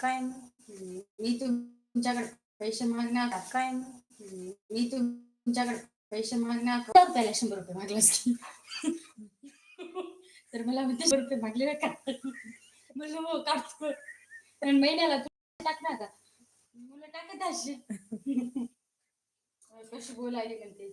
काय मी तुमच्याकडे पैसे मागणार काय मी तुमच्याकडे पैसे मागणार त्याला शंभर रुपये मागलास तर मला म्हणते शंभर रुपये मागले का म्हणलं हो काढतो पण महिन्याला तू टाकणार का मुलं टाकत असे कशी बोलायली म्हणते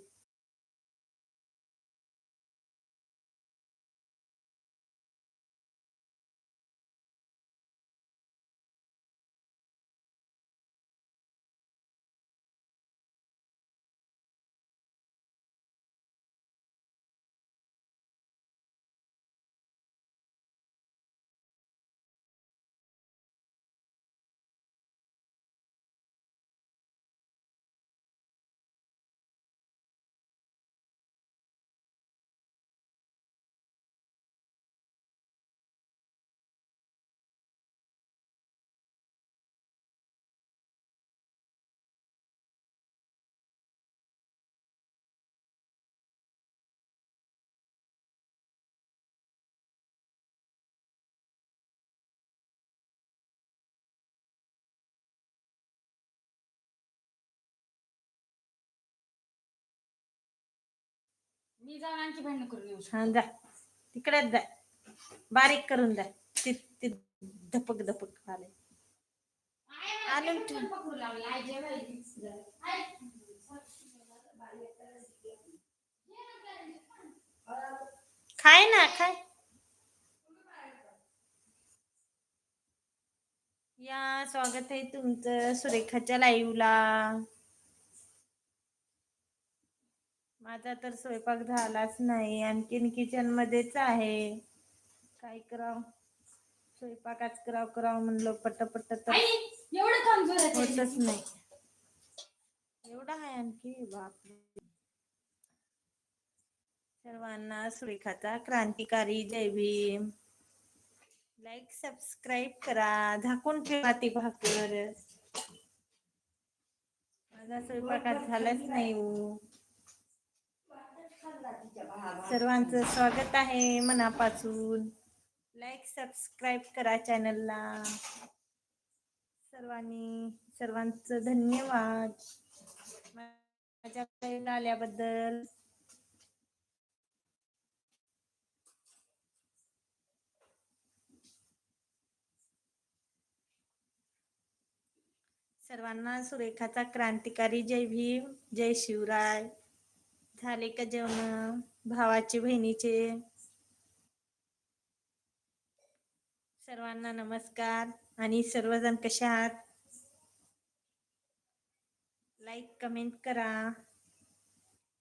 मी जाऊन आणखी भांडण करून येऊ शकतो. हा जा. तिकडेच जा. बारीक करून जा. ते ते धपक धपक आले. आणून ठेव. पकडू लागला? आई जेवायली. आई. खाय ना खाय. या स्वागत आहे तुमचं सुरेखाच्या लाईव्हला माझा तर स्वयंपाक झालाच नाही. आणखीन किचन मध्येच आहे. काय कराव? स्वयंपाकाच कराव कराव म्हणलं पटपट तर. होतच नाही. एवढा आहे आणखी बापरे. सर्वांना सुरेखाचा क्रांतिकारी जय भीम. लाईक सबस्क्राईब करा. झाकून ठेवा ती भाकर. माझा स्वयंपाकात झालाच नाही हो. सर्वांचं स्वागत आहे मनापासून. लाईक सबस्क्राईब करा चॅनलला सर्वांनी सर्वांचं धन्यवाद. माझ्याकडे आल्याबद्दल. सर्वांना सुरेखाचा क्रांतिकारी जय भीम जय शिवराय. झाले का जेवण? भावाचे बहिणीचे? सर्वांना नमस्कार. आणि सर्वजण कसे आहात? लाईक कमेंट करा.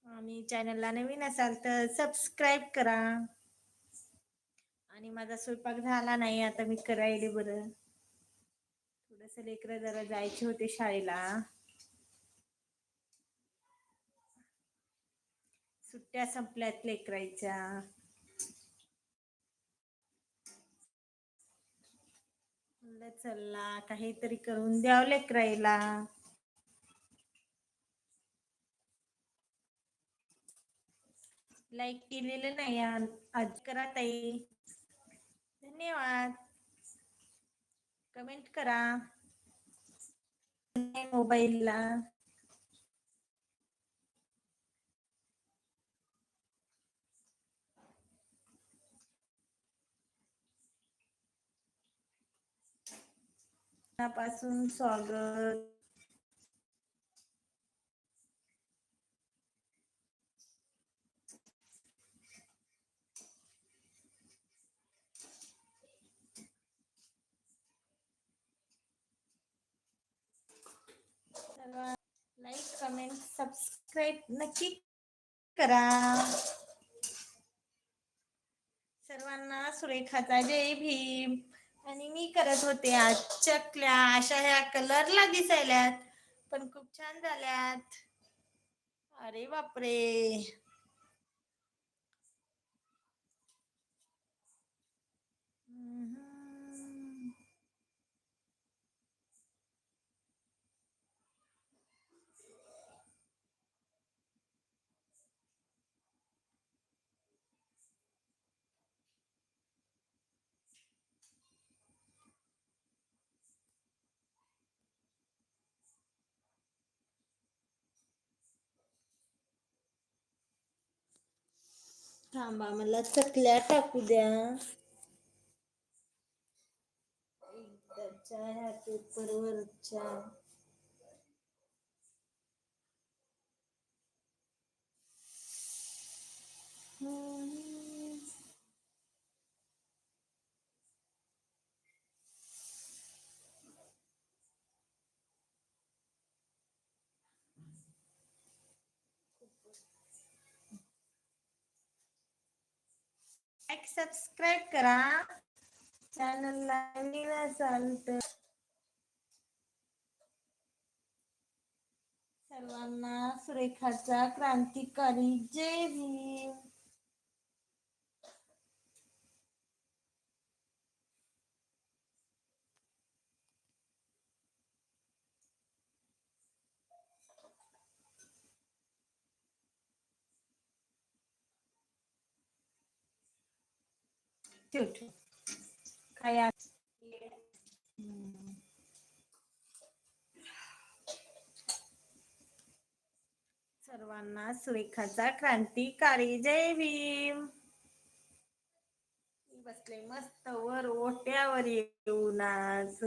आणि चॅनलला नवीन असाल तर सबस्क्राईब करा. आणि माझा स्वयंपाक झाला नाही आता मी करायले बरं. थोडस लेकरं जरा जायचे होते शाळेला. सुट्ट्या संपल्यात लेकरायच्या म्हणलं चला काहीतरी करून द्याव लेकरायला लाईक केलेलं नाही आज. करा ताई. धन्यवाद. कमेंट करा. मोबाईलला. पासून स्वागत. लाईक कमेंट सबस्क्राईब नक्की करा. सर्वांना सुरेखाचा जय भीम. आणि मी करत होते आज. चकल्या अशा ह्या कलरला दिसायल्यात. पण खूप छान झाल्यात. अरे बापरे! थांबा मला चकल्या टाकू द्या एकदाच्या ह्या पेपरवरच्या हम्म. लाईक सबस्क्राईब करा. चॅनलला नवीन असाल तर सर्वांना सुरेखाचा क्रांतिकारी जय भीम. ठेव ठेव. काय सर्वांना सुरेखाचा क्रांतिकारी जय भीम. मी बसले मस्त वर ओट्यावर येऊन आज.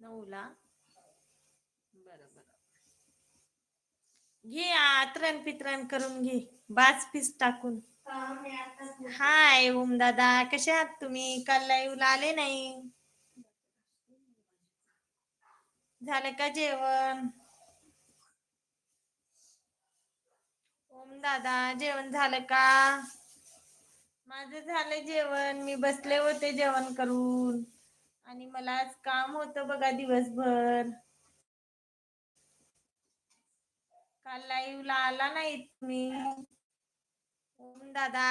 नऊला बरं बरं घे आतरण पितरण करून घे. बाज पीस टाकून. हाय ओम दादा. कसे आहात तुम्ही? काल लाईव्हला आले नाही. झालं का जेवण? ओम दादा जेवण झालं का? माझं झालं जेवण. मी बसले होते जेवण करून. आणि मला आज काम होतं बघा दिवसभर. काल लाईव्हला आला नाही तुम्ही ओम दादा.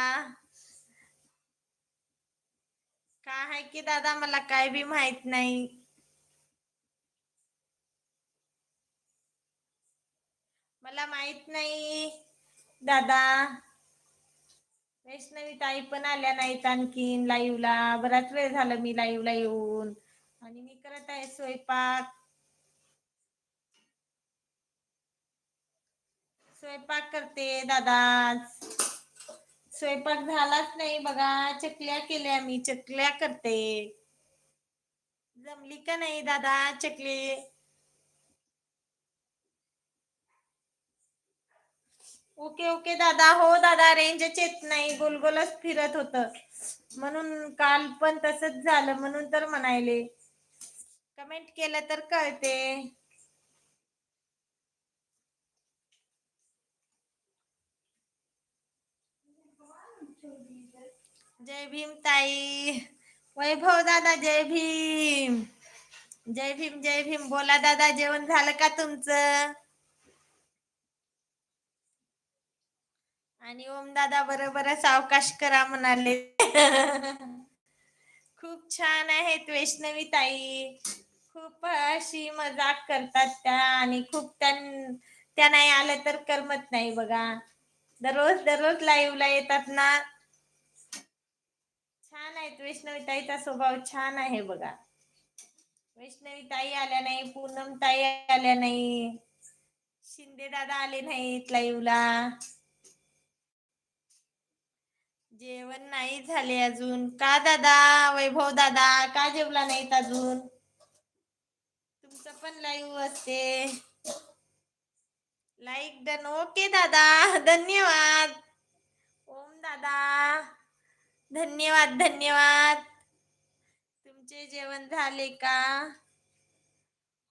काय आहे की दादा? मला काय बी माहीत नाही. मला माहीत नाही दादा. वैष्णवी ताई पण आल्या नाहीत आणखीन लाईव्हला बराच वेळ झाला मी लाईव्हला येऊन. आणि मी करत आहे स्वयंपाक. स्वयंपाक करते दादा. स्वयंपाक झालाच नाही बघा. चकल्या केल्या मी. चकल्या करते. जमली का नाही दादा चकली? ओके ओके दादा. हो दादा रेंजच येत नाही. गोलगोलच फिरत होत. म्हणून काल पण तसंच झालं. म्हणून तर म्हणायले. कमेंट केलं तर कळते. जय भीम ताई. वैभव दादा जय भीम. जय भीम जय भीम. बोला दादा जेवण झालं का तुमचं? आणि ओम दादा बरोबर सावकाश करा म्हणाले. खूप छान आहेत वैष्णवी ताई. खूप अशी मजाक करतात त्या आणि खूप त्या नाही आल्या तर करमत नाही बघा. दररोज दररोज लाईव्हला येतात ना. आहेत. वैष्णवी ताईचा स्वभाव छान आहे बघा. वैष्णवी ताई आल्या नाही पूनम ताई आल्या नाही शिंदे दादा आले नाहीत लाईव्हला जेवण नाही झाले अजून. का दादा? वैभव दादा का जेवला नाहीत अजून? तुमचं पण लाईव्ह असते. लाईक डन ओके दादा. धन्यवाद. ओम दादा. धन्यवाद धन्यवाद. तुमचे जेवण झाले का?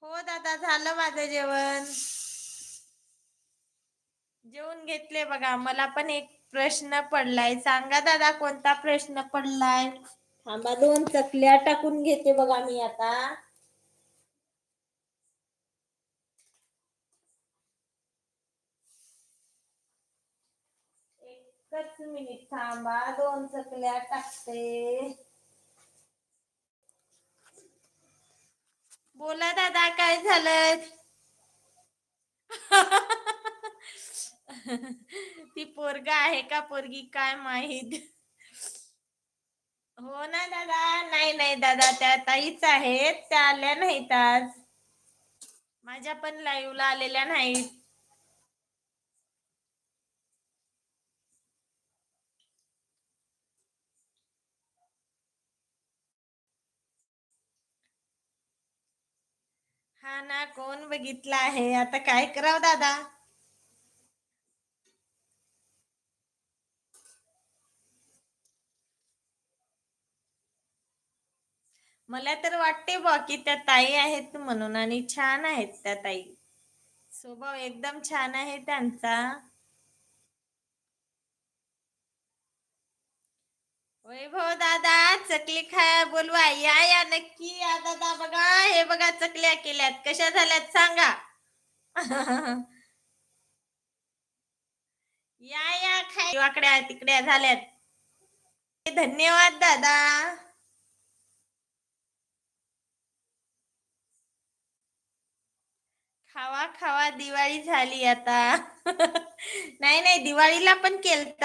हो दादा झालं माझं जेवण. जेवून घेतले बघा मला पण एक प्रश्न पडलाय. सांगा दादा कोणता प्रश्न पडलाय? थांबा दोन चकल्या टाकून घेते बघा मी आता. एकच मिनिट थांबा दोन चकल्या टाकते. बोला दादा काय झालं ती पोरगा आहे का पोरगी काय माहीत? हो ना दादा? नाही नाही दादा त्या ताईच आहेत. त्या आल्या नाहीत आज. माझ्या पण लाईव्हला आलेल्या नाहीत. हा ना कोण बघितला आहे? आता काय करावं दादा? मला तर वाटते बा की त्या ताई आहेत म्हणून आणि छान आहेत त्या ताई. स्वभाव एकदम छान आहे त्यांचा. वैभव दादा चकली खाया बोलवा. या या नक्की या दादा. बघा हे बघा चकल्या केल्यात. कशा झाल्यात सांगा. या या खाय. वाकड्या तिकड्या झाल्यात. धन्यवाद दादा. खावा खावा दिवाळी झाली आता. नाही नाही दिवाळीला पण केलत.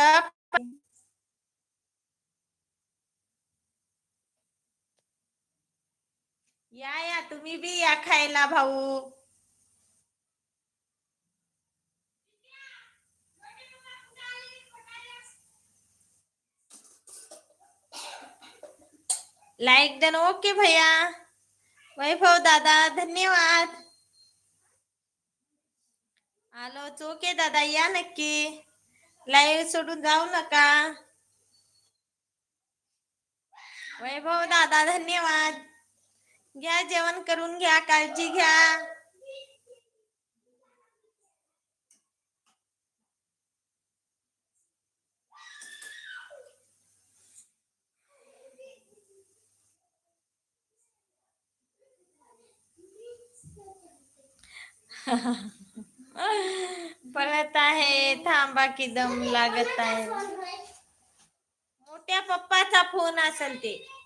या या तुम्ही बी या खायला भाऊ. लाईक डन ओके भैया. वैभव दादा धन्यवाद. आलो ओके दादा या नक्की. लाईव्ह सोडून जाऊ नका. वैभव दादा धन्यवाद. घ्या जेवण करून घ्या काळजी घ्या. पळत आहे थांबा की दम लागत आहे. मोठ्या पप्पाचा फोन असेल ते.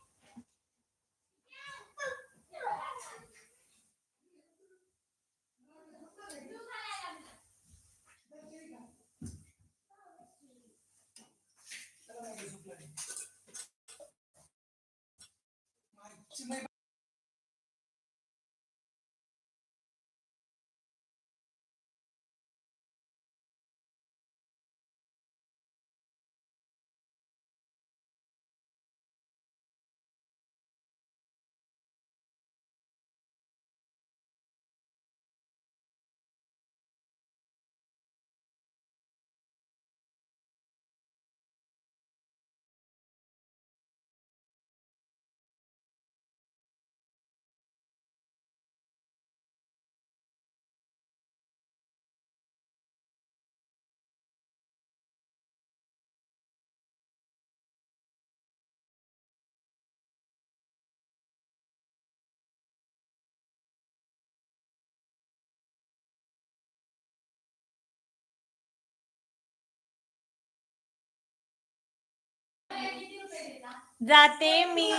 जाते मी.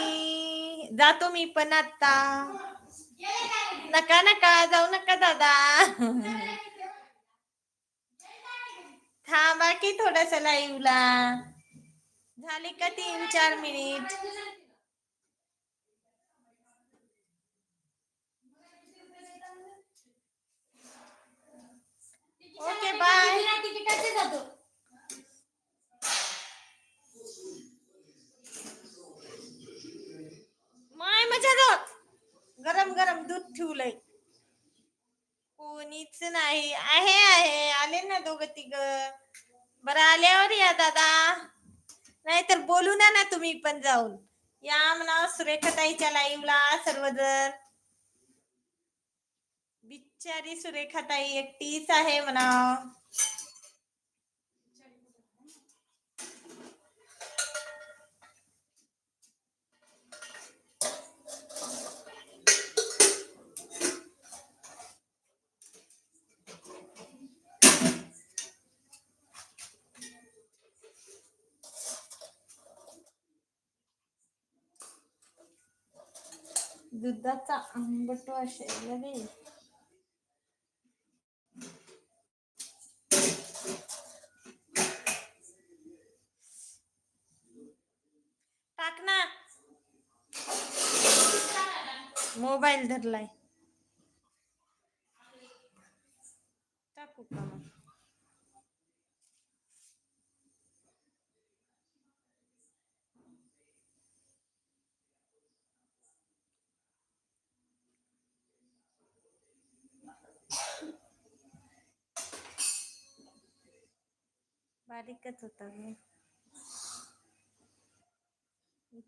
जातो मी पण आता. नका नका जाऊ नका दादा. थांबा की थोडस लाईव्हला झाले का तीन चार मिनिट ओके बाय माय मजा गरम गरम दूध ठेवलंय. कोणीच नाही. आहे आहे. आले ना दोघ तिघ. बरं आल्यावर या दादा. नाहीतर बोलू ना ना तुम्ही पण जाऊन. या म्हणा सुरेखाताईच्या लाईव्हला सर्वजण. बिचारी सुरेखाताई एकटीच आहे म्हणा. दुधाचा आंबट वास रे टाक ना. मोबाईल धरलाय. टाकू का बारीकच होता मी.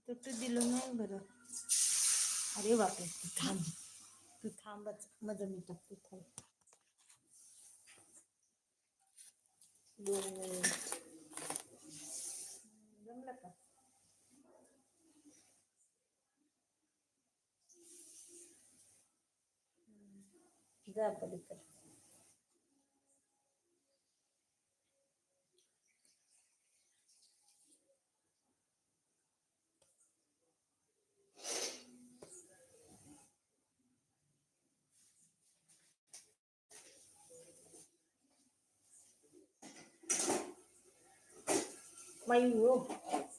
तुटू दिलो नाही बरं. अरे बापरे तू थांब. तू थांबच. मजा मी टाकतो थांब. जमलं का? जा पलीकडे. मयू नंतर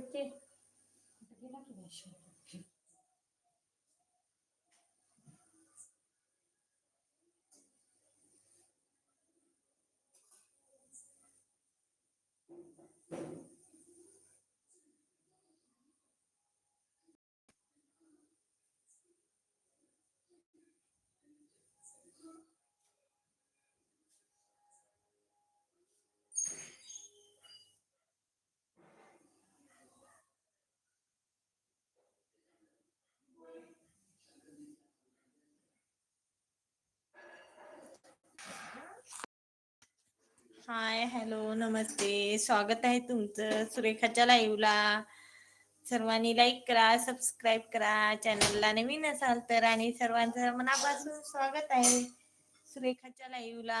ってるけど、投げなきゃでしょ。हाय हॅलो नमस्ते. स्वागत आहे तुमचं सुरेखाच्या लाईव्हला सर्वांनी लाईक करा सबस्क्राईब करा. चॅनलला नवीन असाल तर आणि सर्वांचं मनापासून स्वागत आहे सुरेखाच्या लाईव्हला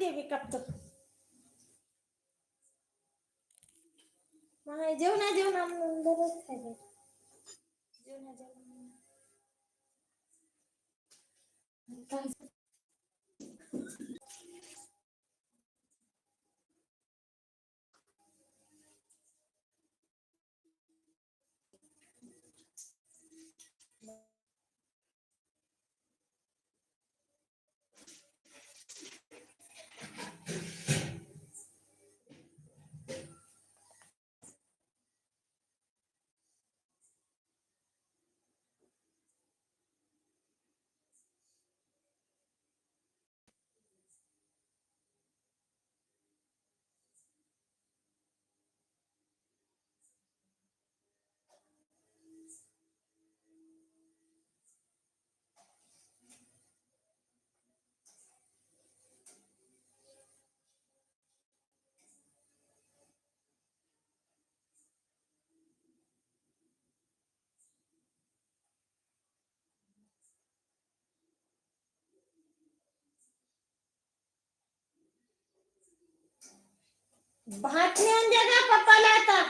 देवी कापतो. मग जेवणा जेवणा दररोज खायचे जेवणा जेवणा. भात नेऊन द्या का पप्पाला आता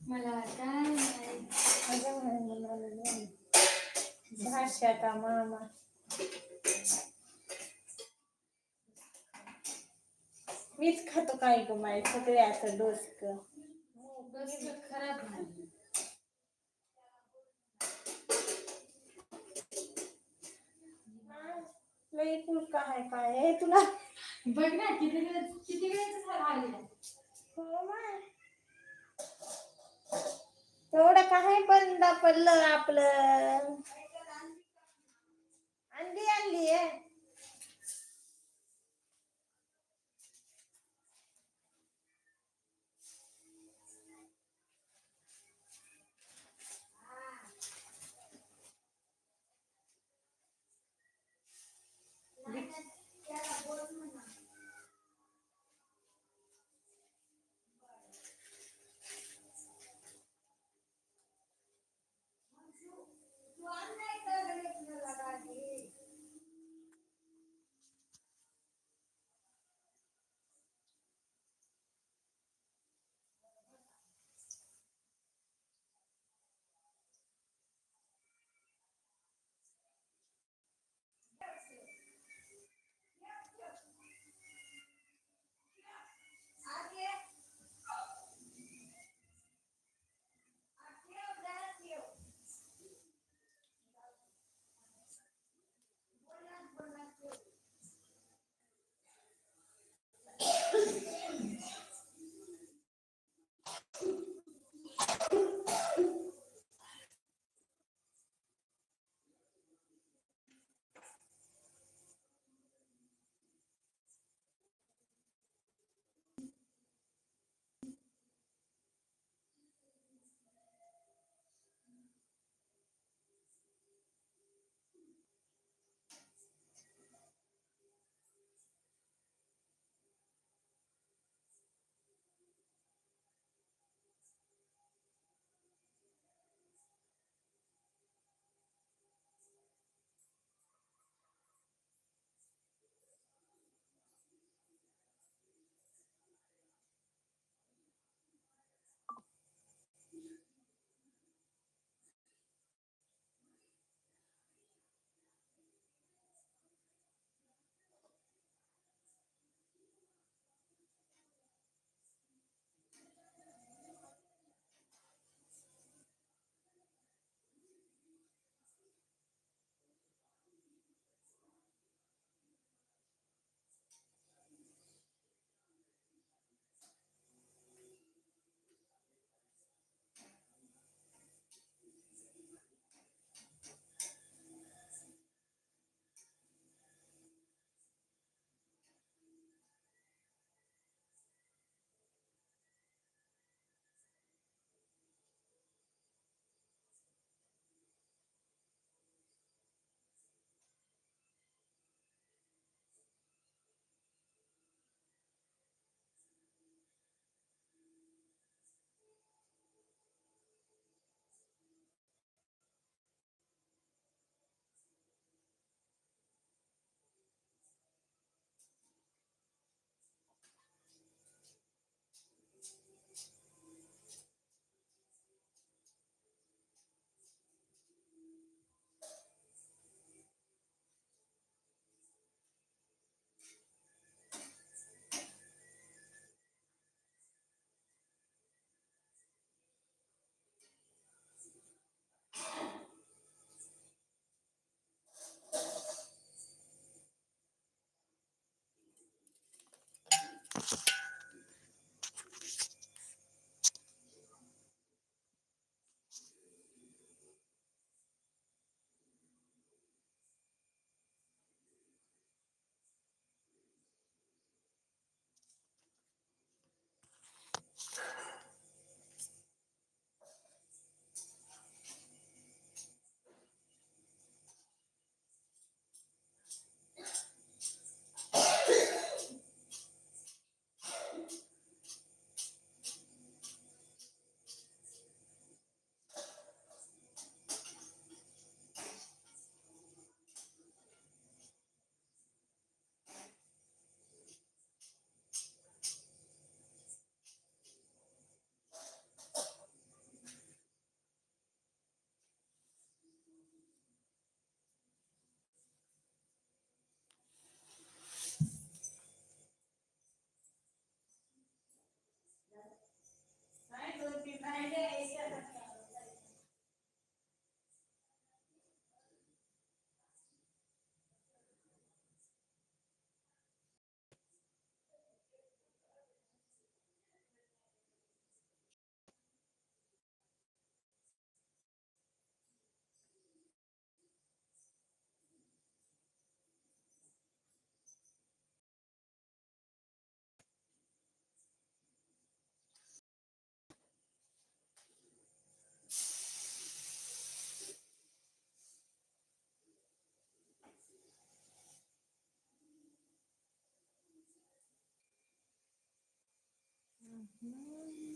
मला काय नाही. भाषा का मामा मीच खातो काय ग माय सगळ्याचं डोसक बस हो, खराब नाही. लई कुल काय काय आहे तुला बघ ना किती वेळ किती वेळेचं आलेलं. हो माय. तेवढं काय बंद पडलं आपलं अंडी आणली आहे Thank you. हम्म.